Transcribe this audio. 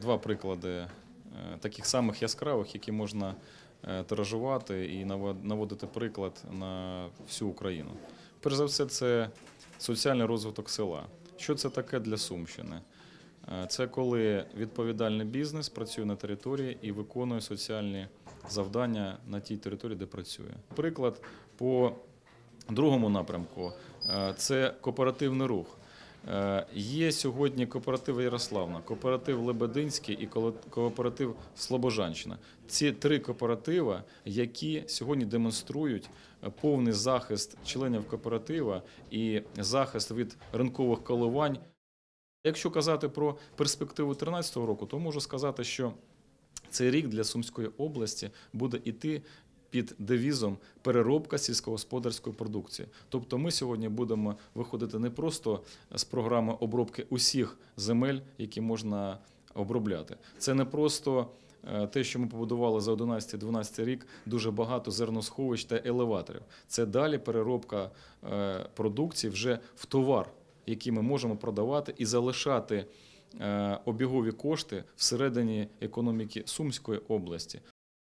Два приклади е, таких самих яскравих, які можна е, тиражувати і наво- наводити приклад на всю Україну. Перш за все, це соціальний розвиток села. Що це таке для Сумщини? Е, Це коли відповідальний бізнес працює на території і виконує соціальні завдання на тій території, де працює. Приклад по другому напрямку це кооперативний рух. Е, Є сьогодні кооператив Ярославна, кооператив Лебединський і кооператив Слобожанщина. Ці три кооператива, які сьогодні демонструють е, повний захист членів кооператива і захист від ринкових коливань. Якщо казати про перспективу 2013 року, то можу сказати, що цей рік для Сумської області буде йти під девізом переробка сільськогосподарської продукції. Тобто ми сьогодні будемо виходити не просто з програми обробки усіх земель, які можна обробляти. Це не просто е, те, що ми побудували за 11-12 рік, дуже багато зерносховищ та елеваторів. Це далі переробка е, продукції вже в товар, який ми можемо продавати і залишати е, обігові кошти всередині економіки Сумської області.